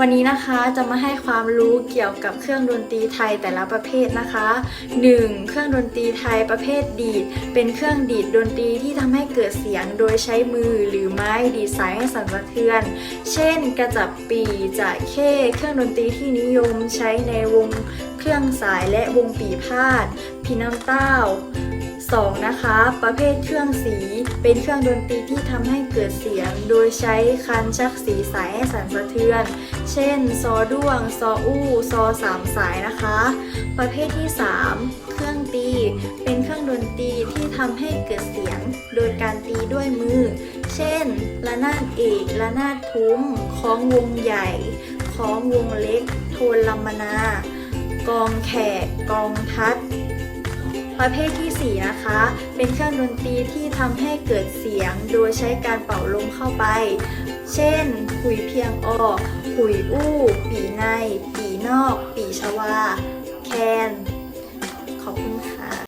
วันนี้นะคะจะมาให้ความรู้เกี่ยวกับเครื่องดนตรีไทยแต่ละประเภทนะคะ 1. เครื่องดนตรีไทยประเภทดีด เป็นเครื่องดีดดนตรีที่ทำให้เกิดเสียงโดยใช้มือหรือไม้ดีดสายให้สั่นสะเทือน เช่น กระจับปีจ่าเข้เครื่องดนตรีที่นิยมใช้ในวงเครื่องสายและวงปีพาดพีน้ำเต้า 2. นะคะ ประเภทเครื่องสี เป็นเครื่องดนตรีที่ทำให้เกิดเสียง โดยใช้คันชักสีสายให้สั่นสะเทือน เช่น ซอด้วง ซออู้ซอสามสายนะคะ ประเภทที่ 3 เครื่องตี เป็นเครื่องดนตรีที่ทำให้เกิดเสียง โดยการตีด้วยมือ เช่น ระนาดเอกระนาดทุ้มคล้องวงใหญ่ คล้องวงเล็ก โทนลัมมนา กองแขก กองทัด ประเภทที่ 4 นะคะ เป็นเครื่องดนตรีที่ทำให้เกิดเสียงโดยใช้การเป่าลมเข้าไป เช่นขุยเพียงออกขุยอู้ ปีใน ปีนอก ปีชวา แคน